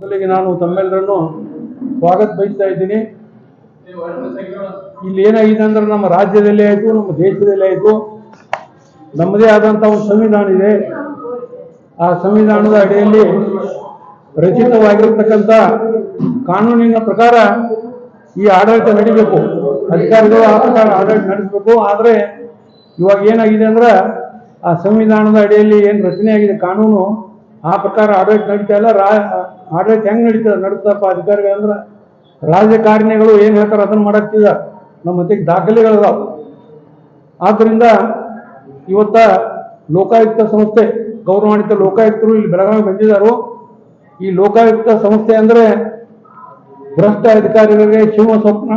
ಮೊದಲಿಗೆ ನಾನು ತಮ್ಮೆಲ್ಲರನ್ನು ಸ್ವಾಗತ ಬಯಸ್ತಾ ಇದ್ದೀನಿ. ಇಲ್ಲಿ ಏನಾಗಿದೆ ಅಂದ್ರೆ ನಮ್ಮ ರಾಜ್ಯದಲ್ಲೇ ಆಯಿತು, ನಮ್ಮ ದೇಶದಲ್ಲೇ ಆಯಿತು. ನಮ್ಮದೇ ಆದಂತಹ ಒಂದು ಸಂವಿಧಾನ ಇದೆ. ಆ ಸಂವಿಧಾನದ ಅಡಿಯಲ್ಲಿ ರಚಿತವಾಗಿರ್ತಕ್ಕಂಥ ಕಾನೂನಿನ ಪ್ರಕಾರ ಈ ಆಡಳಿತ ನಡಿಬೇಕು. ಅಧಿಕಾರಿಗಳು ಆ ಪ್ರಕಾರ ಆಡಳಿತ ನಡೆಸಬೇಕು. ಆದರೆ ಇವಾಗ ಏನಾಗಿದೆ ಅಂದ್ರೆ ಆ ಸಂವಿಧಾನದ ಅಡಿಯಲ್ಲಿ ಏನು ರಚನೆ ಆಗಿದೆ ಕಾನೂನು, ಆ ಪ್ರಕಾರ ಆಡಳಿತ ನಡೀತಾ ಇಲ್ಲ. ರಾ ಆಡಳಿತ ಹೆಂಗೆ ನಡೀತದೆ? ನಡೀತಪ್ಪ ಅಧಿಕಾರಿಗಳಂದ್ರೆ ರಾಜಕಾರಣಿಗಳು ಏನು ಹೇಳ್ತಾರೆ ಅದನ್ನ ಮಾಡಕ್ತಿದ. ನಮ್ಮ ಮತ್ತೆ ದಾಖಲೆಗಳಿದಾವೆ. ಆದ್ದರಿಂದ ಇವತ್ತ ಲೋಕಾಯುಕ್ತ ಸಂಸ್ಥೆ, ಗೌರವಾನ್ವಿತ ಲೋಕಾಯುಕ್ತರು ಇಲ್ಲಿ ಬೆಳಗಾವಿ ಬಂದಿದ್ದಾರೆ ಈ ಲೋಕಾಯುಕ್ತ ಸಂಸ್ಥೆ ಅಂದ್ರೆ ಭ್ರಷ್ಟ ಅಧಿಕಾರಿಗಳಿಗೆ ಶಿವ ಸ್ವಪ್ನ,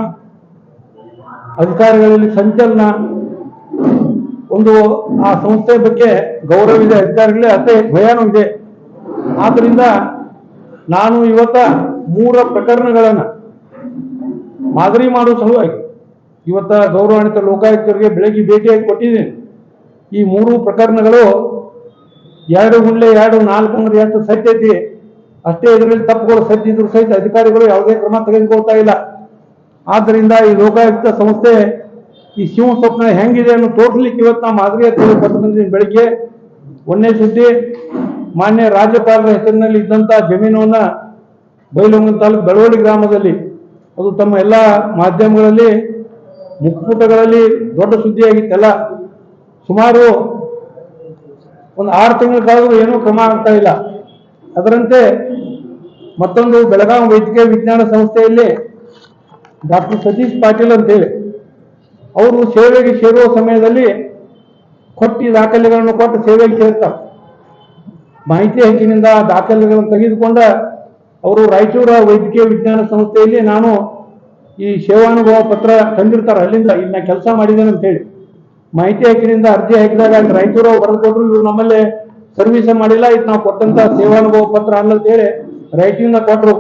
ಅಧಿಕಾರಿಗಳಲ್ಲಿ ಸಂಚಲನ. ಒಂದು ಆ ಸಂಸ್ಥೆ ಬಗ್ಗೆ ಗೌರವ ಇದೆ, ಅಧಿಕಾರಿಗಳೇ ಅತೇ ಭಯನೂ ಇದೆ. ಆದ್ರಿಂದ ನಾನು ಇವತ್ತ ಮೂರ ಪ್ರಕರಣಗಳನ್ನ ಮಾದರಿ ಮಾಡುವ ಸಲುವಾಗಿ ಇವತ್ತ ಗೌರವಾನ್ವಿತ ಲೋಕಾಯುಕ್ತರಿಗೆ ಬೆಳಗ್ಗೆ ಭೇಟಿಯಾಗಿ ಕೊಟ್ಟಿದ್ದೀನಿ. ಈ ಮೂರು ಪ್ರಕರಣಗಳು ಎರಡು ಗುಂಡ್ಲೆ ಎರಡು ನಾಲ್ಕು ಅಂದ್ರೆ ಎಷ್ಟು ಸತ್ಯ ಐತಿ? ಅಷ್ಟೇ ಇದರಲ್ಲಿ ತಪ್ಪುಗಳು ಸತ್ಯ ಇದ್ರು ಸಹಿತ ಅಧಿಕಾರಿಗಳು ಯಾವುದೇ ಕ್ರಮ ತೆಗೆದುಕೊಳ್ತಾ ಇಲ್ಲ. ಆದ್ದರಿಂದ ಈ ಲೋಕಾಯುಕ್ತ ಸಂಸ್ಥೆ ಈ ಶಿವ ಸ್ವಪ್ನ ಹೆಂಗಿದೆ ಅನ್ನೋ ತೋರಿಸ್ಲಿಕ್ಕೆ ಇವತ್ತು ನಾ ಮಾದರಿ ಬಂದಿದ್ದೀನಿ. ಬೆಳಿಗ್ಗೆ ಒಂದನೇ ಸುದ್ದಿ ಮಾನ್ಯ ರಾಜ್ಯಪಾಲರ ಹೆಸರಿನಲ್ಲಿ ಇದ್ದಂತಹ ಜಮೀನನ್ನ ಬೈಲಂಗನ ತಾಲೂಕು ಬೆಳವಳ್ಳಿ ಗ್ರಾಮದಲ್ಲಿ. ಅದು ತಮ್ಮ ಎಲ್ಲ ಮಾಧ್ಯಮಗಳಲ್ಲಿ ಮುಖಪುಟಗಳಲ್ಲಿ ದೊಡ್ಡ ಸುದ್ದಿಯಾಗಿತ್ತಲ್ಲ. ಸುಮಾರು ಒಂದು ಆರು ತಿಂಗಳ ಕಳೆದರೂ ಏನೂ ಕ್ರಮ ಆಗ್ತಾ ಇಲ್ಲ. ಅದರಂತೆ ಮತ್ತೊಂದು ಬೆಳಗಾವಿ ವೈದ್ಯಕೀಯ ವಿಜ್ಞಾನ ಸಂಸ್ಥೆಯಲ್ಲಿ ಡಾಕ್ಟರ್ ಸತೀಶ್ ಪಾಟೀಲ್ ಅಂತೇಳಿ, ಅವರು ಸೇವೆಗೆ ಸೇರುವ ಸಮಯದಲ್ಲಿ ಕೊಟ್ಟಿ ದಾಖಲೆಗಳನ್ನು ಕೊಟ್ಟು ಸೇವೆಗೆ ಸೇರ್ತಾರೆ. ಮಾಹಿತಿ ಹಕ್ಕಿನಿಂದ ದಾಖಲೆಗಳನ್ನು ತೆಗೆದುಕೊಂಡ ಅವರು ರಾಯಚೂರ ವೈದ್ಯಕೀಯ ವಿಜ್ಞಾನ ಸಂಸ್ಥೆಯಲ್ಲಿ ನಾನು ಈ ಸೇವಾನುಭವ ಪತ್ರ ತಂದಿರ್ತಾರೆ. ಅಲ್ಲಿಂದ ಇನ್ನ ಕೆಲಸ ಮಾಡಿದ್ದೇನೆ ಅಂತ ಹೇಳಿ. ಮಾಹಿತಿ ಹಕ್ಕಿನಿಂದ ಅರ್ಜಿ ಹಾಕಿದಾಗ ರಾಯಚೂರು ಬರೆದು ಕೊಟ್ಟರು ಇವ್ರು ನಮ್ಮಲ್ಲಿ ಸರ್ವಿಸ್ ಮಾಡಿಲ್ಲ, ಇದು ನಾವು ಕೊಟ್ಟಂತ ಸೇವಾನುಭವ ಪತ್ರ ಅಲ್ಲ ಹೇಳಿ ರಾಯಚೂರಿನ ಕೊಟ್ಟರು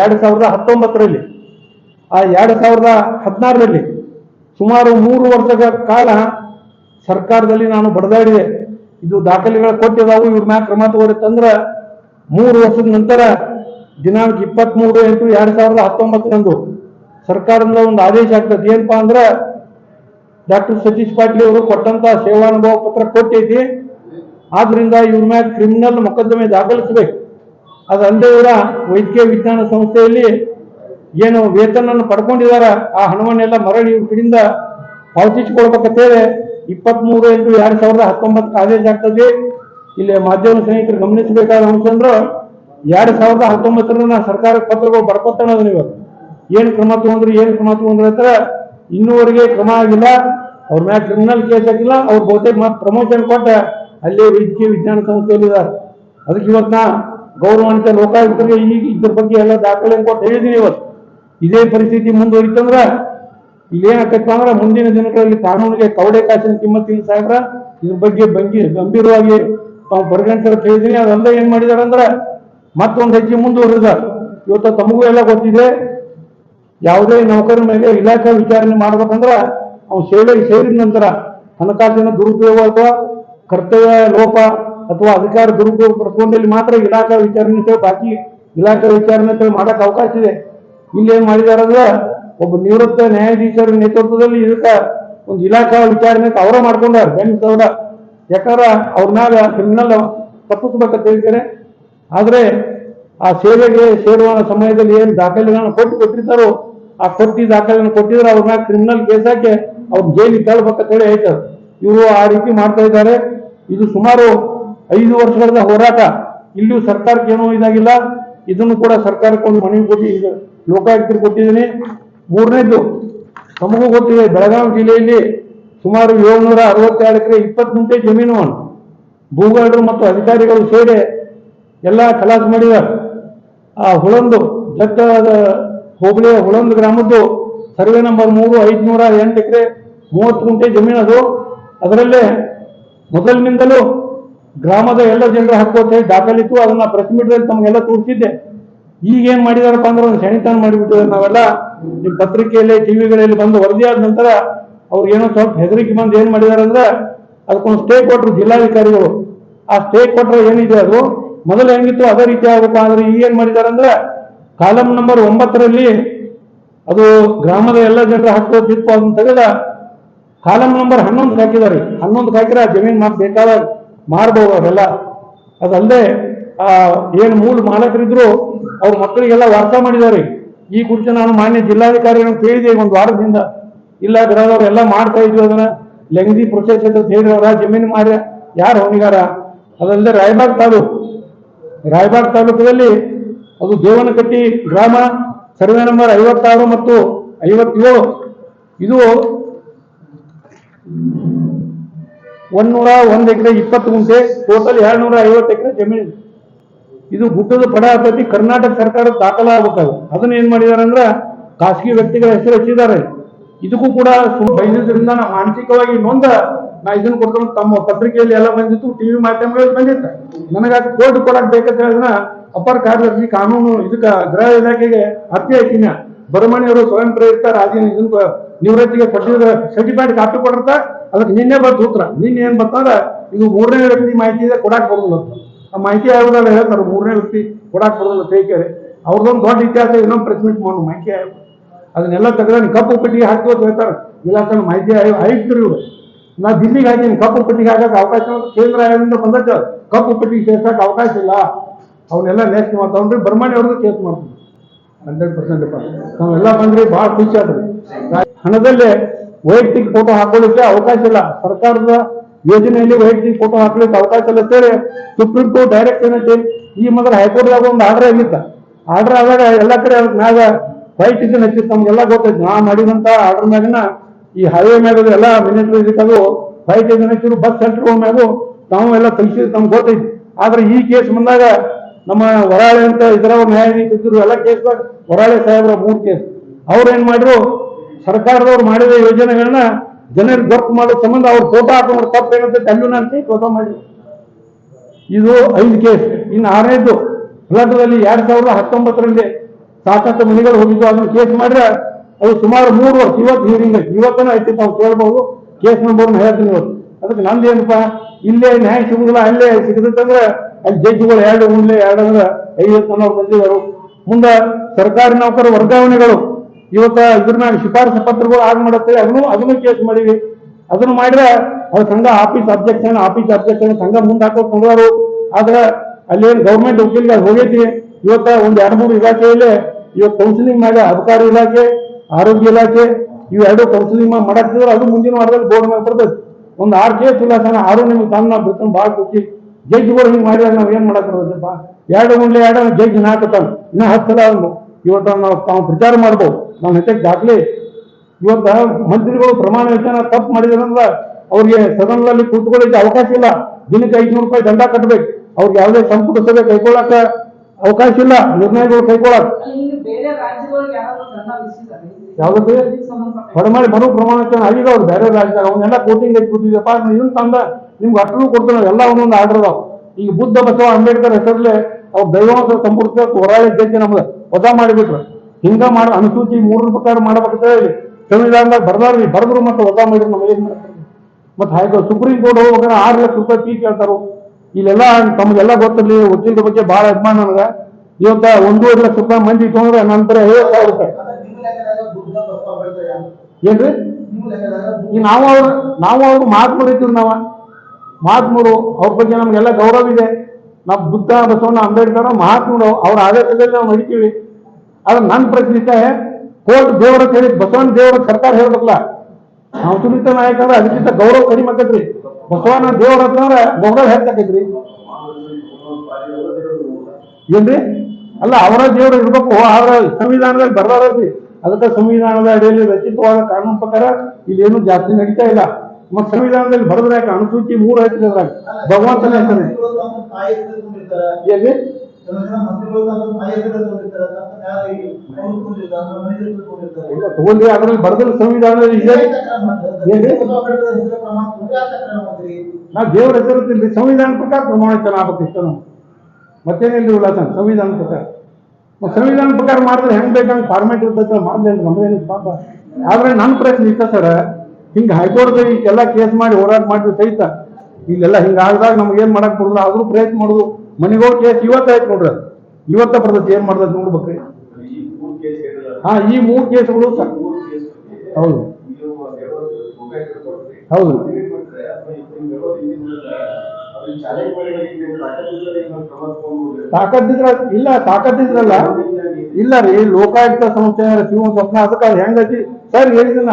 ಎರಡ್ ಸಾವಿರದ ಹತ್ತೊಂಬತ್ತರಲ್ಲಿ. ಆ ಎರಡ್ ಸಾವಿರದ ಹದಿನಾರರಲ್ಲಿ ಸುಮಾರು ಮೂರು ವರ್ಷಗಳ ಕಾಲ ಸರ್ಕಾರದಲ್ಲಿ ನಾನು ಬಡದಾಡಿದೆ. ಇದು ದಾಖಲೆಗಳು ಕೊಟ್ಟಿದಾವು ಇವ್ರ ಮ್ಯಾಗ ಕ್ರಮ ತಗೋರಿತ್ತಂದ್ರ ಮೂರು ವರ್ಷದ ನಂತರ ದಿನಾಂಕ ಇಪ್ಪತ್ಮೂರು ಎಂಟು ಎರಡ್ ಸಾವಿರದ ಹತ್ತೊಂಬತ್ತರಂದು ಸರ್ಕಾರದಿಂದ ಒಂದು ಆದೇಶ ಆಗ್ತದೆ ಏನಪ್ಪಾ ಅಂದ್ರ ಡಾಕ್ಟರ್ ಸತೀಶ್ ಪಾಟೀಲ್ ಅವರು ಕೊಟ್ಟಂತ ಸೇವಾನುಭವ ಪತ್ರ ಕೊಟ್ಟೈತಿ. ಆದ್ರಿಂದ ಇವ್ರ ಮ್ಯಾಗ ಕ್ರಿಮಿನಲ್ ಮೊಕದ್ದಮೆ ದಾಖಲಿಸಬೇಕು. ಅದಲ್ಲದೆ ಇವರ ವೈದ್ಯಕೀಯ ವಿಜ್ಞಾನ ಸಂಸ್ಥೆಯಲ್ಲಿ ಏನು ವೇತನ ಪಡ್ಕೊಂಡಿದಾರ. ಆ ಹಣವನ್ನೆಲ್ಲ ಮರಳಿ ಇವ್ರ ಕಡೆಯಿಂದ ಪಾವತಿಸಿಕೊಡ್ಬೇಕಂತೇಳಿ ಇಪ್ಪತ್ಮೂರು ಎಂಟು ಎರಡ್ ಸಾವಿರದ ಹತ್ತೊಂಬತ್ತು ಆದೇಶ ಆಗ್ತದೆ. ಇಲ್ಲಿ ಮಾಧ್ಯಮ ಸ್ನೇಹಿತರು ಗಮನಿಸಬೇಕಾದ ಅಂಶ ಅಂದ್ರೆ ಎರಡ್ ಸಾವಿರದ ಹತ್ತೊಂಬತ್ತರನ್ನ ಸರ್ಕಾರಕ್ಕೆ ಪತ್ರಗಳು ಬರ್ಕೊತಾನ ಇವತ್ತು ಏನ್ ಕ್ರಮ ತಗೊಂಡ್ರಿ, ಏನ್ ಕ್ರಮ ತಗೊಂಡ್ರಿ ಅಂತ ಇನ್ನೂವರೆಗೆ ಕ್ರಮ ಆಗಿಲ್ಲ. ಅವ್ರ ಮ್ಯಾಲ ಕ್ರಿಮಿನಲ್ ಕೇಸ್ ಆಗಿಲ್ಲ. ಅವ್ರು ಬಹುತೇಕ ಮತ್ತೆ ಪ್ರಮೋಷನ್ ಕೊಟ್ಟ ಅಲ್ಲೇ ವೈದ್ಯಕೀಯ ವಿಜ್ಞಾನ ಸಂಸ್ಥೆಯಲ್ಲಿ ಇದ್ದಾರೆ ಅದಕ್ಕೆ ಇವತ್ತು ನಾ ಗೌರವಾನ್ವಿತ ಲೋಕಾಯುಕ್ತರಿಗೆ ಈಗ ಇದ್ರ ಬಗ್ಗೆ ಎಲ್ಲ ದಾಖಲೆ ಕೊಟ್ಟು ಹೇಳಿದೀನಿ ಇವತ್ತು. ಇದೇ ಪರಿಸ್ಥಿತಿ ಮುಂದುವರಿತಂದ್ರ ಇಲ್ಲೇನಾಕೈತಪ್ಪ ಅಂದ್ರೆ ಮುಂದಿನ ದಿನಗಳಲ್ಲಿ ಕಾನೂನಿಗೆ ಕವಡೆ ಕಾಸಿನ ಕಿಮ್ಮತ್ತಿಲ್ಲ ಸಾಹೇಬ್ರ ಇದ್ರ ಬಗ್ಗೆ ಬಂಗಿ ಗಂಭೀರವಾಗಿ ತಾವು ಪರಿಗಣಿಸಲು ತಿಳಿದೀನಿ ಅದಂದ್ರೆ ಏನ್ ಮಾಡಿದಾರೆ ಅಂದ್ರೆ ಮತ್ತೊಂದು ಹೆಜ್ಜೆ ಮುಂದುವರೆದ. ಇವತ್ತು ತಮಗೂ ಎಲ್ಲ ಗೊತ್ತಿದೆ. ಯಾವುದೇ ನೌಕರ ಮೇಲೆ ಇಲಾಖೆ ವಿಚಾರಣೆ ಮಾಡ್ಬೇಕಂದ್ರ ಅವ್ನು ಸೇವೆಗೆ ಸೇರಿದ ನಂತರ ಹಣಕಾಸಿನ ದುರುಪಯೋಗ ಅಥವಾ ಕರ್ತವ್ಯ ಲೋಪ ಅಥವಾ ಅಧಿಕಾರ ದುರುಪಯೋಗ ಪಡ್ಕೊಂಡಲ್ಲಿ ಮಾತ್ರ ಇಲಾಖಾ ವಿಚಾರಣೆ ಬಾಕಿ ಇಲಾಖೆ ವಿಚಾರಣೆ ಮಾಡಕ್ ಅವಕಾಶ ಇದೆ. ಇಲ್ಲಿ ಏನ್ ಮಾಡಿದಾರೆ ಅಂದ್ರೆ ಒಬ್ಬ ನಿವೃತ್ತ ನ್ಯಾಯಾಧೀಶರ ನೇತೃತ್ವದಲ್ಲಿ ಇದಕ್ಕೆ ಒಂದು ಇಲಾಖಾ ವಿಚಾರಣೆ ಅವರ ಮಾಡ್ಕೊಂಡಾರ ಬೆಂಚ್ ಅವರ ಯಾಕಂದ್ರ ಅವ್ರ ಮ್ಯಾಗ ಕ್ರಿಮಿನಲ್ ತಪ್ಪಿಸ್ಬೇಕಂತ ಹೇಳ್ತಾರೆ ಆದ್ರೆ ಆ ಸೇವೆಗೆ ಸೇರುವ ಸಮಯದಲ್ಲಿ ಏನು ದಾಖಲೆಗಳನ್ನ ಕೊಟ್ಟು ಕೊಟ್ಟಿರ್ತಾರೋ, ಆ ಕೊಟ್ಟಿ ದಾಖಲೆಯನ್ನು ಕೊಟ್ಟಿದ್ರೆ ಅವ್ರ ಮ್ಯಾಗ ಕ್ರಿಮಿನಲ್ ಕೇಸ್ ಹಾಕಿ ಅವ್ರ ಜೈಲಿಗೆ ತಳ್ಬೇಕಂತ ಹೇಳಿ ಹೇಳ್ತಾರೆ ಇವರು ಆ ರೀತಿ ಮಾಡ್ತಾ ಇದ್ದಾರೆ. ಇದು ಸುಮಾರು ಐದು ವರ್ಷಗಳ ಹೋರಾಟ. ಇಲ್ಲಿಯೂ ಸರ್ಕಾರಕ್ಕೆ ಏನೂ ಇದಾಗಿಲ್ಲ. ಇದನ್ನು ಕೂಡ ಸರ್ಕಾರಕ್ಕೆ ಒಂದು ಮನವಿ ಕೊಟ್ಟು ಈಗ ಲೋಕಾಯುಕ್ತರು ಕೊಟ್ಟಿದ್ದೀನಿ. ಮೂರನೇದು ನಮಗೂ ಗೊತ್ತಿದೆ, ಬೆಳಗಾವಿ ಜಿಲ್ಲೆಯಲ್ಲಿ ಸುಮಾರು ಏಳ್ನೂರ ಅರವತ್ತೆರಡು ಎಕರೆ ಇಪ್ಪತ್ತು ಗುಂಟೆ ಜಮೀನು ಭೂಗಾರರು ಮತ್ತು ಅಧಿಕಾರಿಗಳು ಸೇರಿ ಎಲ್ಲ ಕಲಾಸ್ ಮಾಡಿದ್ದಾರೆ. ಆ ಹುಳಂದು ಜಗ್ಗದ ಹೋಬಳಿಯ ಹುಳಂದು ಗ್ರಾಮದ್ದು ಸರ್ವೆ ನಂಬರ್ ಮೂರು, ಐದುನೂರ ಎಂಟು ಎಕರೆ ಮೂವತ್ತು ಗುಂಟೆ ಜಮೀನು ಅದು. ಅದರಲ್ಲೇ ಮೊದಲಿನಿಂದಲೂ ಗ್ರಾಮದ ಎಲ್ಲ ಜನರ ಹಕ್ಕು ಅಂತ ಹೇಳಿ ದಾಖಲಿತ್ತು. ಅದನ್ನ ಪ್ರೆಸ್ ತಮಗೆಲ್ಲ ತೋರಿಸಿದ್ದೆ. ಈಗ ಏನ್ ಮಾಡಿದಾರಪ್ಪ ಅಂದ್ರೆ ಒಂದು ಶನಿತಾನ ಮಾಡಿಬಿಟ್ಟಿದ್ದಾರೆ ನಾವೆಲ್ಲ. ಈ ಪತ್ರಿಕೆಯಲ್ಲಿ, ಟಿವಿಗಳಲ್ಲಿ ಬಂದು ವರದಿ ಆದ ನಂತರ ಅವ್ರು ಏನೋ ಸ್ವಲ್ಪ ಹೆದರಿಕೆ ಬಂದು ಏನ್ ಮಾಡಿದಾರೆ ಅಂದ್ರೆ ಅದಕ್ಕೊಂದು ಸ್ಟೇ ಕೊಟ್ಟರು ಜಿಲ್ಲಾಧಿಕಾರಿಗಳು. ಆ ಸ್ಟೇ ಕೊಟ್ಟರೆ ಏನಿದೆ ಅದು? ಮೊದಲು ಹೆಂಗಿತ್ತು? ಅದೇ ರೀತಿ ಆಗಬೇಕು. ಆದ್ರೆ ಈಗ ಏನ್ ಮಾಡಿದಾರೆ ಅಂದ್ರೆ ಕಾಲಂ ನಂಬರ್ ಒಂಬತ್ತರಲ್ಲಿ ಅದು ಗ್ರಾಮದ ಎಲ್ಲ ಜನರ ಹಕ್ಕು ತಿಪ್ಪು ಅದನ್ನ ತೆಗೆದ ಕಾಲಂ ನಂಬರ್ ಹನ್ನೊಂದು ಹಾಕಿದ್ದಾರೆ. ಹನ್ನೊಂದು ಹಾಕಿದ್ರೆ ಆ ಜಮೀನು ಮಾತ್ರ ಬೇಕಾದಾಗ ಅದೆಲ್ಲ ಅವರೆಲ್ಲ ಅದಲ್ಲದೆ ಆ, ಏನು ಮೂಲ ಮಾಲಕರಿದ್ರು ಅವ್ರ ಮಕ್ಕಳಿಗೆಲ್ಲ ವಾರ್ತಾ ಮಾಡಿದ್ದಾರೆ. ಈ ಕುರಿತು ನಾನು ಮಾನ್ಯ ಜಿಲ್ಲಾಧಿಕಾರಿಗಳನ್ನು ಕೇಳಿದೆ ಒಂದು ವಾರದಿಂದ. ಇಲ್ಲ ಎಲ್ಲ ಮಾಡ್ತಾ ಇದ್ವಿ ಅದನ್ನ. ಲೆಂಗ್ದಿ ಪ್ರೊಸೆಸ್ ಅಂತ ಹೇಳಿದವರ ಜಮೀನು ಮಾರ್ಯ ಯಾರು ಹೊಣೆಗಾರ? ಅದಲ್ಲದೆ ರಾಯಬಾಗ್ ತಾಲೂಕು. ರಾಯಬಾಗ್ ತಾಲೂಕದಲ್ಲಿ ಅದು ದೇವನಕಟ್ಟಿ ಗ್ರಾಮ, ಸರ್ವೆ ನಂಬರ್ ಐವತ್ತಾರು ಮತ್ತು ಐವತ್ತೇಳು. ಇದು ಒಂದೂರ ಒಂದು ಎಕರೆ ಇಪ್ಪತ್ತು ಗುಂಟೆ, ಟೋಟಲ್ ಎರಡ್ನೂರ ಐವತ್ತು ಎಕರೆ ಜಮೀನು. ಇದು ಗುಡ್ಡದ ಪಡ ಪ್ರತಿ ಕರ್ನಾಟಕ ಸರ್ಕಾರ ದಾಖಲಾಗಬೇಕು ಅದನ್ನ ಏನ್ ಮಾಡಿದಾರೆ ಅಂದ್ರ ಖಾಸಗಿ ವ್ಯಕ್ತಿಗಳ ಹೆಸರು ಹಚ್ಚಿದ್ದಾರೆ. ಇದಕ್ಕೂ ಕೂಡ ಬೈದಿದ್ರಿಂದ ನಾ ಮಾನಸಿಕವಾಗಿ ನೊಂದ ನಾ ಇದನ್ನ ಕೊಡ್ಕೊಂಡು ತಮ್ಮ ಪತ್ರಿಕೆಯಲ್ಲಿ ಎಲ್ಲ ಬಂದಿತ್ತು, ಟಿವಿ ಮಾಧ್ಯಮಗಳಲ್ಲಿ ಬಂದಿತ್ತು. ನನಗ ಕೋರ್ಟ್ ಕೊಡಕ್ ಬೇಕಂತ ಹೇಳಿದ್ರೆ ಅಪರ ಕಾರ್ಯದರ್ಶಿ ಕಾನೂನು ಇದಕ್ಕ ಗೃಹ ಇಲಾಖೆಗೆ ಅರ್ಜಿ ಹಾಕಿನ ಬರಮಣಿಯವರು ಸ್ವಯಂ ಪ್ರೇರಿತ ರಾಜೀನಾಮೆ ಇದನ್ನ ನಿವೃತ್ತಿಗೆ ಕೊಟ್ಟಿದ್ರೆ ಸರ್ಟಿಫೈಡ್ ಕಾಪಿ ಕೊಟ್ಟಿರ್ತ ಅದಕ್ಕೆ ನಿನ್ನೆ ಬರ್ತು ಸೂತ್ರ ನಿನ್ನೆ ಏನ್ ಬಂತಂದ್ರೆ, ಇದು ಮೂರನೇ ವ್ಯಕ್ತಿ ಮಾಹಿತಿ ಇದೆ, ಕೊಡಕ್ ಬರೋದಿಲ್ಲ ಮಾಹಿತಿ ಆಯೋಗದಲ್ಲಿ ಹೇಳ್ತಾರೆ. ಮೂರನೇ ವ್ಯಕ್ತಿ ಕೊಡಾಕ್ ಬರೋದಿಲ್ಲ ತೇಕೆರೆ ಅವ್ರದ್ದೊಂದು ದೊಡ್ಡ ಇತಿಹಾಸ ಇನ್ನೊಂದು ಪ್ರೆಸ್ ಮೀಟ್ ಮಾಹಿತಿ ಆಯೋಗ ಅದನ್ನೆಲ್ಲ ತೆಗೆದ ಕಪ್ಪು ಪಟ್ಟಿಗೆ ಹಾಕಿ ಅಂತ ಹೇಳ್ತಾರೆ. ಇಲಾಖೆ ಮಾಹಿತಿ ಆಯೋಗ ಆಯುಕ್ತರು ಇವರು. ನಾ ದಿಲ್ಲಿಗೆ ಹಾಕೀನಿ ಕಪ್ಪು ಪಟ್ಟಿಗೆ ಹಾಕಕ್ಕೆ ಅವಕಾಶ ಇಲ್ಲ. ಕೇಂದ್ರ ಆಯೋಗದಿಂದ ಬಂದದ್ದು ಕಪ್ಪು ಪಟ್ಟಿಗೆ ಸೇರ್ಸಕ್ಕೆ ಅವಕಾಶ ಇಲ್ಲ. ಅವನ್ನೆಲ್ಲ ನೆಕ್ಸ್ಟ್ ಮಾಡ್ತಾವ್ರಿ ಬರ್ಮಾಣಿ ಅವ್ರದ್ದು ಕೇಸ್ ಮಾಡ್ತೀವಿ ಹಂಡ್ರೆಡ್ ಪರ್ಸೆಂಟ್ ನಾವೆಲ್ಲ ಬಂದ್ರಿ ಭಾಳ ಖುಷಿ ಆದ್ರಿ ಹಣದಲ್ಲೇ ವೈಯಕ್ತಿಕ ಫೋಟೋ ಹಾಕೊಳ್ಳಿಕ್ಕೆ ಅವಕಾಶ ಇಲ್ಲ. ಸರ್ಕಾರದ ಯೋಜನೆಯಲ್ಲಿ ವೈಯಕ್ತಿಕ ಫೋಟೋ ಹಾಕ್ಲಿಕ್ಕೆ ಅವಕಾಶ ಇಲ್ಲ ಅಂತೇಳಿ ಸುಪ್ರೀಂ ಕೋರ್ಟ್ ಡೈರೆಕ್ಟ್ ಏನೈತಿ, ಈ ಮೊದಲು ಹೈಕೋರ್ಟ್ದಾಗ ಒಂದು ಆರ್ಡರ್ ಆಗಿತ್ತ ಆರ್ಡರ್ ಆದಾಗ ಎಲ್ಲ ಕಡೆ ಮ್ಯಾಗ ವೈಟ್ ಇದನ್ನ ಹೆಚ್ಚಿತ್ತು ನಮ್ಗೆಲ್ಲ ಗೊತ್ತೈತಿ ನಾ ಮಾಡಿದಂತ ಆರ್ಡರ್ ಮ್ಯಾಗನ ಈ ಹೈವೇ ಮ್ಯಾಗ ಎಲ್ಲ ಮಿನಿಸ್ಟರ್ ಇದಕ್ಕದು ವೈಟ್ ಇದನ್ನ ಹಚ್ಚಿರು ಬಸ್ ಸೆಂಟರ್ ಮ್ಯಾಗು ನಾವು ಎಲ್ಲ ಕಲಿಸಿದ್ ನಮ್ಗೆ ಗೊತ್ತೈತಿ ಆದ್ರೆ ಈ ಕೇಸ್ ಬಂದಾಗ ನಮ್ಮ ವರಾಳೆ ಅಂತ ಇದರ ನ್ಯಾಯಾಧೀಶರು ಎಲ್ಲ ಕೇಸ್ ವರಾಳೆ ಸಾಹೇಬ್ರ ಮೂರು ಕೇಸ್ ಅವ್ರು ಏನ್ ಮಾಡಿದ್ರು, ಸರ್ಕಾರದವ್ರು ಮಾಡಿದ ಯೋಜನೆಗಳನ್ನ ಜನರಿಗೆ ಗೊತ್ತು ಮಾಡೋ ಸಂಬಂಧ ಅವ್ರು ಫೋಟೋ ಹಾಕೊಂಡು ತಪ್ಪೇನಂತೆ ಅಲ್ಲೂ ನಾನು ಫೋಟೋ ಮಾಡಿ ಇದು ಐದು ಕೇಸ್. ಇನ್ನು ಆರನೇದು ಫ್ಲಡ್ದಲ್ಲಿ ಎರಡು ಸಾವಿರದ ಹತ್ತೊಂಬತ್ತರಲ್ಲಿ ಸಾಕಷ್ಟು ಮನೆಗಳು ಹೋಗಿದ್ದು. ಅದನ್ನು ಕೇಸ್ ಮಾಡಿದ್ರೆ ಅದು ಸುಮಾರು ಮೂರು ವರ್ಷ, ಇವತ್ತು ಹೀರಿಂಗ್ ಇವತ್ತನ ಐತಿ ತಾವು ಕೇಳ್ಬೋದು. ಕೇಸ್ ನಂಬರ್ ಹೇಳ್ತೀನಿ ಇವತ್ತು ಅದಕ್ಕೆ ನಂದು ಏನಪ್ಪ, ಇಲ್ಲೇ ನ್ಯಾಯ ಸಿಗುದಿಲ್ಲ, ಅಲ್ಲೇ ಸಿಗದಂದ್ರೆ ಅಲ್ಲಿ ಜಡ್ಜ್ಗಳು ಎರಡು ಮುಂದೆ ಎರಡು ಅಂದ್ರೆ ಐವತ್ತು ಮಂದಿ ಮುಂದೆ ಸರ್ಕಾರಿ ನೌಕರ ವರ್ಗಾವಣೆಗಳು ಇವತ್ತ ಇದ್ರ ಮ್ಯಾಗ ಶಿಫಾರಸು ಪತ್ರಗಳು ಆಗ ಮಾಡತ್ತೆ ಅದನ್ನು ಅದನ್ನು ಕೇಸ್ ಮಾಡಿವಿ. ಅದನ್ನು ಮಾಡಿದ್ರೆ ಅವ್ರ ಸಂಘ ಆಫೀಸ್ ಅಬ್ಜೆಕ್ಷನ್ ಆಫೀಸ್ ಅಬ್ಜೆಕ್ಷನ್ ಸಂಘ ಮುಂದೆ ಹಾಕೋದು ಕೊಂಡವರು ಆದ್ರೆ ಅಲ್ಲೇನು ಗೌರ್ಮೆಂಟ್ ವಕೀಲಿಗೆ ಅದು ಹೋಗೈತಿ. ಇವತ್ತ ಒಂದ್ ಎರಡು ಮೂರು ಇಲಾಖೆಯಲ್ಲಿ ಇವತ್ತು ಕೌನ್ಸಿಲಿಂಗ್ ಮಾಡಿ ಅಬಕಾರಿ ಇಲಾಖೆ, ಆರೋಗ್ಯ ಇಲಾಖೆ ಇವೆರಡು ಕೌನ್ಸಿಲಿಂಗ್ ಮಾಡಾಕ್ತಿದ್ರೆ. ಅದು ಮುಂದಿನ ವಾರದಲ್ಲಿ ಬೋರ್ಡ್ ಮ್ಯಾಗ ಬರ್ತದೆ. ಒಂದ್ ಆರು ಕೇಸ್ ಇಲ್ಲ ಸಣ್ಣ ಆರು ನಿಮ್ಗೆ ತನ್ನ ಬಿಡ್ತಾನೆ ಭಾಳ ಖುಷಿ ಜಡ್ಜ್ಗಳು ಹಿಂಗ್ ಮಾಡಿದ್ರೆ ನಾವ್ ಏನ್ ಮಾಡಕ್ ಬರ್ತದಪ್ಪ ಎರಡು ಮುಂದೆ ಎರಡು ಜಡ್ಜ್ ಹಾಕತ್ತ ಇನ್ನ ಹತ್ತು ಸಲ ಇವತ್ತು ನಾವು ತಾವು ಪ್ರಚಾರ ಮಾಡ್ಬೋದು. ನಾವು ಹೆಚ್ಚಾಗಿ ದಾಖಲೆ. ಇವತ್ತ ಮಂತ್ರಿಗಳು ಪ್ರಮಾಣ ವಚನ ತಪ್ಪು ಮಾಡಿದ್ರಂದ್ರ ಅವ್ರಿಗೆ ಸದನದಲ್ಲಿ ಕೂತ್ಕೊಳ್ಳಿಕ್ಕೆ ಅವಕಾಶ ಇಲ್ಲ. ದಿನಕ್ಕೆ ಐದ್ನೂರು ರೂಪಾಯಿ ದಂಡ ಕಟ್ಟಬೇಕು ಅವ್ರಿಗೆ ಯಾವುದೇ ಸಂಪುಟ ಸಭೆ ಕೈಗೊಳ್ಳಕ ಅವಕಾಶ ಇಲ್ಲ. ನಿರ್ಣಯಗಳು ಕೈಗೊಳ್ಳಕ್ ಯಾವ್ದು ಹೊರಮಾಡಿ ಮರು ಪ್ರಮಾಣ ವಚನ ಆಗಿದೆ ಅವ್ರು. ಬೇರೆ ರಾಜ್ಯದಾಗ ಅವನ್ನೆಲ್ಲ ಕೋಟಿಂಗ್ ಅಂದ್ರೆ ಇದನ್ನ ತಂದ. ನಿಮ್ಗೆ ಅಷ್ಟು ಕೊಡ್ತಾನೆ ಎಲ್ಲ ಒಂದೊಂದು ಆರ್ಡರ್ ಅದಾವ. ಈಗ ಬುದ್ಧ ಬಸವ ಅಂಬೇಡ್ಕರ್ ಹೆಸರಲ್ಲೇ ಅವ್ರು ದೈವಂತ ಸಂಪುಟದ ಹೊರಾಳಿ ನಮ್ಗೆ ನಮ್ದು. ವಜಾ ಮಾಡಿಬಿಟ್ರು. ಹಿಂಗ ಮಾಡ ಅನುಸೂಚಿ ಮೂರು ಪ್ರಕಾರ ಮಾಡ್ಬೇಕಂತ ಹೇಳಿ ಸಂವಿಧಾನದಾಗ ಬರ್ದಾರ್ರಿ, ಬರ್ದ್ರು ಮತ್ತೆ ವಜಾ ಮಾಡಿದ್ರು, ನಮಗೆ ಏನ್ ಮಾಡ್ತಾರೆ ಮತ್ತೆ ಹಾಗೆ ಸುಪ್ರೀಂ ಕೋರ್ಟ್ ಹೋಗ್ಬೇಕಾದ್ರೆ ಆರು ಲಕ್ಷ ರೂಪಾಯಿ ಫೀ ಕೇಳ್ತಾರು? ಇಲ್ಲೆಲ್ಲ ತಮಗೆಲ್ಲ ಗೊತ್ತಿರ್ಲಿ, ವಕೀಲರ ಬಗ್ಗೆ ಬಹಳ ಅಭಿಮಾನ ನನಗ. ಇವತ್ತ ಒಂದೂವರೆ ಲಕ್ಷ ರೂಪಾಯಿ ಮಂದಿ ತೊಗೊಂಡ್ರೆ ನಂತರ ಐವತ್ತು ಸಾವಿರ ರೂಪಾಯಿ? ಏನ್ರಿ? ಈ ನಾವು ಅವ್ರು ನಾವು ಅವ್ರು ಮಾತು ಇದ್ದೀವಿ ನಾವ. ಮಹಾತ್ಮರು ಅವ್ರ ಬಗ್ಗೆ ನಮ್ಗೆಲ್ಲ ಗೌರವ ಇದೆ. ನಾವು ಬುದ್ಧ ಬಸವಣ್ಣ ಅಂಬೇಡ್ಕರ್ ಮಹಾತ್ಮರು ಅವ್ರ ಆದೇಶದಲ್ಲಿ ನಾವು ನಡಿತೀವಿ. ಆದ್ರೆ ನನ್ನ ಪ್ರಶ್ನೆ ಕೋಟ್ ಕೋರ್ಟ್ ದೇವರ ಹೇಳಿ ಬಸವನ ದೇವರ ಸರ್ಕಾರ ಹೇಳ್ಬೇಕಲ್ಲ. ನಾವು ಸುನೀತ ನಾಯಕ ಅಂದ್ರೆ ಅದಕ್ಕಿಂತ ಗೌರವ ಕಡಿಮೆ ಆಗತ್ರಿ ಬಸವನ ದೇವರ ಅಂತಂದ್ರೆ ಗೌರವ ಹೆಚ್ಚಾಕೈತ್ರಿ ಏನ್ರಿ? ಅಲ್ಲ ಅವರ ದೇವರು ಇರ್ಬೇಕು. ಅವರ ಸಂವಿಧಾನದಲ್ಲಿ ಬರ್ದಾರ್ರಿ ಅದಕ್ಕೆ ಸಂವಿಧಾನದ ಅಡಿಯಲ್ಲಿ ರಚಿತವಾದ ಕಾನೂನು ಪ್ರಕಾರ ಇಲ್ಲೇನು ಜಾಸ್ತಿ ನಡೀತಾ ಇಲ್ಲ. ಮತ್ತೆ ಸಂವಿಧಾನದಲ್ಲಿ ಬರೆದ್ರಾಕ ಅನುಸೂಚಿ ಮೂರು ಹಾಕಿದ್ರಾಗ ಭಗವಂತನ ಹೆಸರೇ ಇಲ್ಲ ತಗೊಂಡ್ರಿ ಅದ್ರಲ್ಲಿ ಬರೆದ್ರೆ ಸಂವಿಧಾನ ಇದೆ? ನಾವು ದೇವರ ಹೆಸರು ಸಂವಿಧಾನ ಪ್ರಕಾರ ಪ್ರಮಾಣಿತ ಆಗ್ಬೇಕು ಇಷ್ಟ ನಾವು ಮತ್ತೇನಿಲ್ಲ ಉಲ್ಲಾಸ ಸಂವಿಧಾನ ಪ್ರಕಾರ ಸಂವಿಧಾನ ಪ್ರಕಾರ ಮಾಡಿದ್ರೆ ಹೆಂಗ್ ಬೇಕಂಗ್ ಫಾರ್ಮೇಟ್ ಇರ್ತೈತೆ ಮಾಡ್ಲೇನು ನಮ್ದೇನು ಪಾಪ. ಆದ್ರೆ ನನ್ನ ಪ್ರಯತ್ನ ಇತ್ತ ಸರ್ ಹಿಂಗ ಹೈಕೋರ್ಟ್ ಎಲ್ಲ ಕೇಸ್ ಮಾಡಿ ಹೋರಾಟ ಮಾಡಿದ್ರೆ ಸಹಿತ ಇಲ್ಲೆಲ್ಲ ಹಿಂಗ ಆಗದಾಗ ನಮ್ಗೆ ಏನ್ ಮಾಡಕ್ ಬರೋಲ್ಲ ಆದ್ರೂ ಪ್ರಯತ್ನ ಮಾಡುದು. ಮನೆಗೋ ಕೇಸ್ ಇವತ್ತಾಯ್ತು ನೋಡ್ರಿ. ಇವತ್ತ ಬರ್ತೈತಿ ಏನ್ ಮಾಡ್ದ ನೋಡ್ಬೇಕ್ರಿ ಈ ಮೂರು ಕೇಸ್ ಹೇಳಿದ್ರಲ್ಲ, ಹಾ, ಈ ಮೂರ್ ಕೇಸ್ಗಳು ಹೌದು. ಹೌದು. ತಾಕತ್ತಿದ್ರೆ, ಇಲ್ಲ, ತಾಕತ್ತಿದ್ರಲ್ಲ. ಇಲ್ಲ ರೀ ಲೋಕಾಯುಕ್ತ ಸಂಸ್ಥೆ ಶಿವ ಸ್ವಪ್ನ ಅದಕ್ಕೆ ಅದು ಹೆಂಗೈತಿ ಸರ್ ಹೇಳಿದಿನ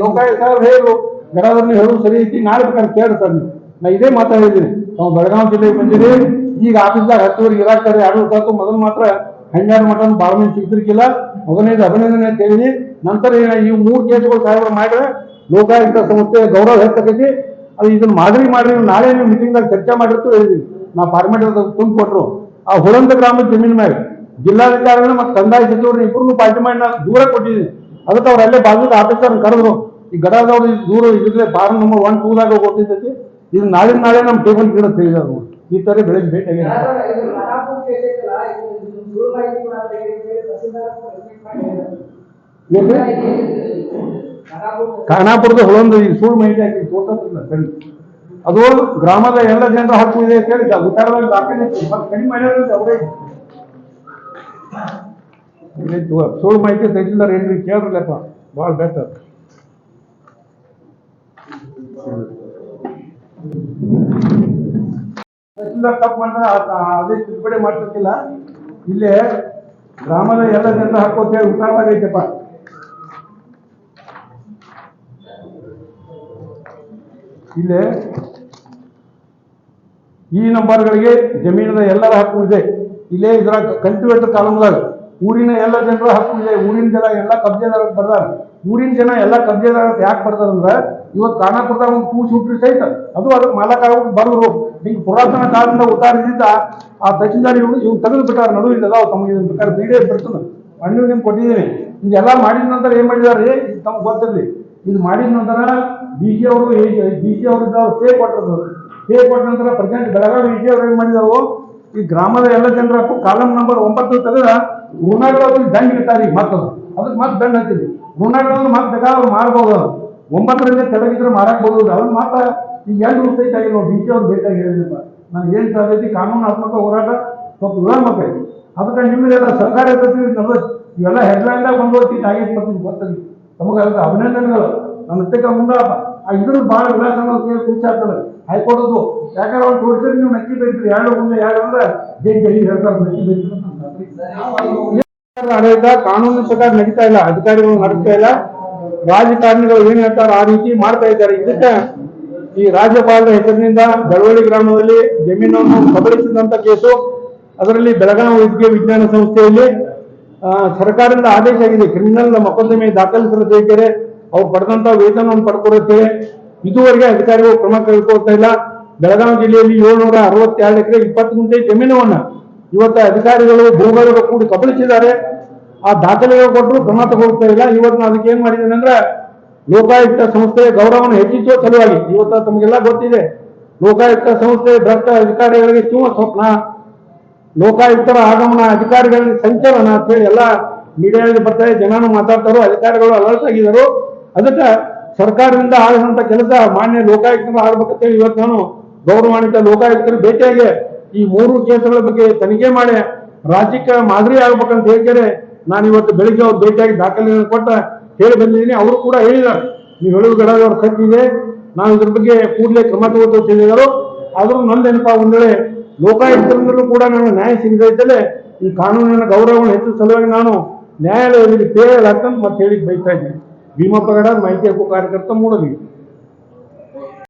ಲೋಕಾಯುಕ್ತ ಅವ್ರು ಹೇಳು ಗಡಾವರ್ನ ಹೇಳು ಸರಿ ಐತಿ, ನಾಳೆ ಬೇಕಾದ್ರೆ ಕೇಳಿ ಸರ್ ನೀವು. ನಾ ಇದೇ ಮಾತಾಡಿದ್ದೀನಿ ನಾವು ಬೆಳಗಾವಿ ಜಿಲ್ಲೆಗೆ ಬಂದಿರಿ ಈಗ ಆಫೀಸ್ದಾಗ ಹತ್ತುವರೆಗೆ ಇರಾಕ್ತಾರೆ ಎರಡು ತಾಸು ಮೊದಲು ಮಾತ್ರ ಹನ್ನೆರಡು ಮಟನ್ ಭಾಳ ಮಂದಿ ಸಿಗ್ತಿರ್ಕಿಲ್ಲ ಮೊದಲನೇದು ಅಭಿನಂದನೆ ಅಂತ ಹೇಳಿ ನಂತರ ಈ ಮೂರು ಕೇಸ್ಗಳು ಸಾಹೇಬರು ಮಾಡಿದ್ರೆ ಲೋಕಾಯುಕ್ತ ಸಂಸ್ಥೆ ಗೌರವ ಹೆಚ್ಚಾಗೈತಿ ಅದು ಇದನ್ನ ಮಾದರಿ ಮಾಡಿ ನಾಳೆ ನೀವು ಮೀಟಿಂಗ್ದಾಗ ಚರ್ಚೆ ಮಾಡಿರ್ತು ಹೇಳಿದೀನಿ ನಾ ಫಾರ್ಮೇಟ್ ತುಂಬ ಕೊಟ್ರು. ಆ ಹುಳಂದ ಗ್ರಾಮದ ಜಮೀನ್ ಮೇಲೆ ಜಿಲ್ಲಾಧಿಕಾರಿಗಳು ಮತ್ತು ಕಂದಾಯ ಸಚಿವರು ಇಬ್ಬರು ಪಾರ್ಟಿ ಮಾಡಿ ನಾನು ದೂರ ಕೊಟ್ಟಿದ್ದೀನಿ ಅದಕ್ಕೆ ಅವ್ರು ಅಲ್ಲೇ ಬಾಜು ಆಫೀಸರ್ ಕರೆದ್ರು. ಈ ಗಡಾದವ್ರು ದೂರ ಇದ್ರೆ ಬಾರ್ ನಂಬರ್ ಒನ್ ಟೂದಾಗ ಕೊಟ್ಟಿದ್ದೈತಿ ಇದು ನಾಳೆ ನಾಳೆ ನಮ್ಮ ಟೇಬಲ್ ಗಿಡ ತಿಳಿದ್ರು ಈ ತರ ಬೆಳಗ್ಗೆ ಭೇಟಿ ಖಾನಾಪುರದ ಹೊಳೊಂದು ಈ ಸುಳ್ಳು ಮಾಹಿತಿ ಹಾಕಿ ತೋಟಲ್ಲ ಸರಿ. ಅದು ಗ್ರಾಮದ ಎಲ್ಲ ಜನರ ಹಕ್ಕು ಇದೆ ಅಂತ ಹೇಳಿ ಉತ್ತಾರವಾಗಿ ದಾಖಲೆ. ಮತ್ತೆ ಕಡಿಮೆ ಮಾಡ್ಯಾರ ಅವರೇ. ಸುಳ್ಳು ಮಾಹಿತಿ ತಹಸೀಲ್ದಾರ್ ಏನ್ರಿ? ಕೇಳ್ರಲ್ಲಪ್ಪ. ಭಾಳ ಬೆಟರ್ ತಹಸೀಲ್ದಾರ್ ತಪ್ಪು ಮಾಡ್ತಾರೆ ಅದೇ ತಿದ್ದುಪಡಿ ಮಾಡ್ತಿರ್ತಿಲ್ಲ ಇಲ್ಲೇ ಗ್ರಾಮದ ಎಲ್ಲ ಜನರು ಹಾಕೋತ ಹೇಳಿ ಉತ್ತಾರವಾಗಿ ಐತಪ್ಪ. ಇಲ್ಲೇ ಈ ನಂಬರ್ಗಳಿಗೆ ಜಮೀನದ ಎಲ್ಲರ ಹಕ್ಕು ಇದೆ. ಇಲ್ಲೇ ಇದರ ಕಲ್ಟಿವೇಟರ್ ಕಾಲಮ್ದಾಗ ಊರಿನ ಎಲ್ಲ ಜನರ ಹಕ್ಕು ಇದೆ. ಊರಿನ ಜನ ಎಲ್ಲ ಕಬ್ಜೆದಾರ ಬರ್ದಾರ. ಊರಿನ ಜನ ಎಲ್ಲ ಕಬ್ಜೆದಾರ ಯಾಕೆ ಬರ್ದಾರ ಅಂದ್ರೆ ಇವತ್ತು ಖಾನಾಪುರದಾಗ ಒಂದು ಕೂಸು ಹುಟ್ಟಿ ಸಹಿತ. ಅದು ಅದಕ್ಕೆ ಮಾಲಕ ಬರೋರು ಹಿಂಗೆ. ಪುರಾತನ ಕಾಲದಿಂದ ಉತ್ತಾರದಿಂದ ಆ ತಹಸೀಲ್ದಾರ್ ಇವ್ರು ಇವ್ನು ತೆಗೆದು ಬಿಟ್ಟಾರ ನಡು ಇಲ್ಲ ಅದಾವ ತಮಗೆ ಬೇಕಾದ್ರೆ ಬೀಡೇ ಬಿಡ್ತಾನೆ ಮಣ್ಣು ನಿಮ್ಗೆ ಕೊಟ್ಟಿದ್ದೀನಿ. ಇದೆಲ್ಲ ಮಾಡಿದ ನಂತರ ಏನು ಮಾಡಿದಾರೆ ಇದು ತಮ್ಗೆ ಗೊತ್ತಿರಲಿ. ಇದು ಮಾಡಿದ ನಂತರ ಬಿ ಜೆ ಅವರು ಹೇಗೆ? ಬಿ ಜೆ ಅವರು ಇದ್ದವ್ರು ಸೇ ಕೊಟ್ಟರು ಸೇ ಕೊಟ್ಟ ನಂತರ ಪ್ರೆಸಿಡೆಂಟ್ ಬೆಳಗಾವಿ ಬಿ ಸಿ ಅವ್ರು ಏನು ಮಾಡಿದಾರು? ಈ ಗ್ರಾಮದ ಎಲ್ಲ ಜನರ ಕಾಲಮ್ ನಂಬರ್ ಒಂಬತ್ತು ತೆಗೆದ ಋಣಗಳು ದಂಡ ಇರ್ತಾರೆ ಈಗ ಮತ್ತದು. ಅದಕ್ಕೆ ಮತ್ತೆ ದಂಡ ಹಾಕಿದ್ವಿ. ಋಣಗಳನ್ನು ಮತ್ತೆ ಬೇಕಾದ್ರೆ ಮಾರ್ಬೋದು. ಅದು. ಒಂಬತ್ತರಿಂದ ಮಾರಾಕ್ಬೋದು. ಅದನ್ನ ಮಾತ್ರ ಈಗ ಎರಡು ವರ್ಷ ಐತಾಗಿ ನಾವು ಡಿ ಸಿ ಅವ್ರು ಬೇಕಾಗಿ ಹೇಳಿದ್ರಪ್ಪ ನಾನು ಏನು ತರಬೇತಿ ಕಾನೂನಾತ್ಮಕ ಹೋರಾಟ? ಸ್ವಲ್ಪ ವಿಳಂಬ ಬೇಕು ಅದಕ್ಕೆ ನಿಮ್ಮದೆಲ್ಲ ಸರ್ಕಾರ ಇರ್ತೈತಿ ನಲ್ವತ್ತು ಇವೆಲ್ಲ ಹೆಡ್ಲೈನ್ದಾಗ ಬಂದು ಹೋಗ್ತಿ ಆಗೈತಿ ಬರ್ತೀನಿ ಗೊತ್ತಲ್ಲಿ. ನಮಗೆ ಅದಕ್ಕೆ ಅಭಿನಂದನೆಗಳು. ನನ್ನ ಹತ್ತಕ್ಕೆ ಮುಂದಪ್ಪ ಆ ಇದ್ರ ಭಾಳ ವಿಳಾಸ ಕೂಚಾಗ್ತದೆ ಹೈಕೋರ್ಟದ್ದು ಯಾಕಂದ್ರೆ ಅವ್ರು ತೋರಿಸಿದ್ರೆ ನೀವು ನಕ್ಕಿ ಬೈತೀರಿ. ಎರಡು ಮುಂದೆ ಎರಡು ಅಂದ್ರೆ ಜೈ ಜೈಲಿ ಹೇಳ್ತಾರೆ. ನಕ್ಕಿ ಬೈತೀರಿ. ಆಡಳಿತ ಕಾನೂನು ಪ್ರಕಾರ ನಡೀತಾ ಇಲ್ಲ. ಅಧಿಕಾರಿಗಳು ನಡೀತಾ ಇಲ್ಲ. ರಾಜಕಾರಣಿಗಳು ಏನ್ ಹೇಳ್ತಾರೆ ಆ ರೀತಿ ಮಾಡ್ತಾ ಇದ್ದಾರೆ. ಇದಕ್ಕೆ ಈ ರಾಜ್ಯಪಾಲರ ಹೆಸರಿನಿಂದ ಬೆಳವಳ್ಳಿ ಗ್ರಾಮದಲ್ಲಿ ಜಮೀನನ್ನು ಕಬಳಿಸಿದಂತ ಕೇಸು, ಅದರಲ್ಲಿ ಬೆಳಗಾವಿ ವೈದ್ಯಕೀಯ ವಿಜ್ಞಾನ ಸಂಸ್ಥೆಯಲ್ಲಿ ಸರ್ಕಾರದಿಂದ ಆದೇಶ ಆಗಿದೆ. ಕ್ರಿಮಿನಲ್ ಮೊಕದ್ದಮೆ ದಾಖಲಿಸಿದರೆ ಅವ್ರು ಪಡೆದಂತ ವೇತನವನ್ನು ಪಡ್ಕೊಡುತ್ತೆ. ಇದುವರೆಗೆ ಅಧಿಕಾರಿಗಳು ಕ್ರಮ ಕೈಗೊಳ್ತಾ ಇಲ್ಲ. ಬೆಳಗಾವಿ ಜಿಲ್ಲೆಯಲ್ಲಿ ಏಳ್ನೂರ ಅರವತ್ತೆರಡು ಎಕರೆ ಇಪ್ಪತ್ತು ಗುಂಟೆ ಜಮೀನವನ್ನ ಇವತ್ತು ಅಧಿಕಾರಿಗಳು ಭೂಗಳಿಗೂ ಕೂಡಿ ಕಬಳಿಸಿದ್ದಾರೆ. ಆ ದಾಖಲೆಗಳು ಕೊಟ್ಟರು ಕ್ರಮ ತಗೊಳ್ತಾ ಇಲ್ಲ. ಇವತ್ತು ನಾನು ಅದಕ್ಕೆ ಏನ್ ಮಾಡಿದ್ದೇನೆ ಅಂದ್ರೆ ಲೋಕಾಯುಕ್ತ ಸಂಸ್ಥೆಯ ಗೌರವವನ್ನು ಹೆಚ್ಚಿಸುವ ಸಲುವಾಗಿ, ಇವತ್ತು ತಮಗೆಲ್ಲ ಗೊತ್ತಿದೆ, ಲೋಕಾಯುಕ್ತ ಸಂಸ್ಥೆ ಭ್ರಷ್ಟ ಅಧಿಕಾರಿಗಳಿಗೆ ಚೂವ ಸ್ವಪ್ನ, ಲೋಕಾಯುಕ್ತರ ಆಗಮನ ಅಧಿಕಾರಿಗಳಿಗೆ ಸಂಚಲನ ಅಂತ ಹೇಳಿ ಎಲ್ಲ ಮೀಡಿಯಾದಲ್ಲಿ ಬರ್ತಾರೆ, ಜನನು ಮಾತಾಡ್ತಾರೋ, ಅಧಿಕಾರಿಗಳು ಅಲರ್ಟ್ ಆಗಿದ್ದಾರೆ ಅದಕ್ಕೆ ಸರ್ಕಾರದಿಂದ ಆಗದಂತ ಕೆಲಸ ಮಾನ್ಯ ಲೋಕಾಯುಕ್ತರು ಆಗ್ಬೇಕಂತೇಳಿ ಇವತ್ತು ನಾನು ಗೌರವಾನ್ವಿತ ಲೋಕಾಯುಕ್ತರು ಭೇಟಿಯಾಗಿ ಈ ಮೂರು ಕೇಸುಗಳ ಬಗ್ಗೆ ತನಿಖೆ ಮಾಡಿ ರಾಜ್ಯಕ್ಕೆ ಮಾದರಿ ಆಗ್ಬೇಕಂತ ಹೇಳ್ತಾರೆ ನಾನು ಇವತ್ತು ಬೆಳಿಗ್ಗೆ ಅವ್ರು ಭೇಟಿಯಾಗಿ ದಾಖಲೆಯನ್ನು ಕೊಟ್ಟ ಹೇಳಿ ಬಂದಿದ್ದೀನಿ ಅವರು ಕೂಡ ಹೇಳಿದ್ದಾರೆ. ನೀವು ಹೇಳುವ ಗಡದವ್ರ ಸತ್ತಿದೆ ನಾವು ಇದ್ರ ಬಗ್ಗೆ ಕೂಡಲೇ ಕ್ರಮ ತಗೋತೀವಿ ಹೇಳಿದರು ಆದರೂ ನಂದೇನಪ್ಪ ಒಂದ್ ವೇಳೆ ಲೋಕಾಯುಕ್ತರಿಂದಲೂ ಕೂಡ ನನಗೆ ನ್ಯಾಯ ಸಿಗದೇ ಈ ಕಾನೂನಿನ ಗೌರವವನ್ನು ಹೆಚ್ಚು ಸಲುವಾಗಿ ನಾನು ನ್ಯಾಯಾಲಯದಲ್ಲಿ ಪೇರಲಾಗ್ತಂತ ಮತ್ತೆ ಹೇಳಿ ಬೈತಾ ಇದ್ದೀನಿ. ಭೀಮಪ್ಪ ಗಡ ಮಾಹಿತಿ ಹಕ್ಕು ಕಾರ್ಯಕರ್ತ ಮೂಡಲಿ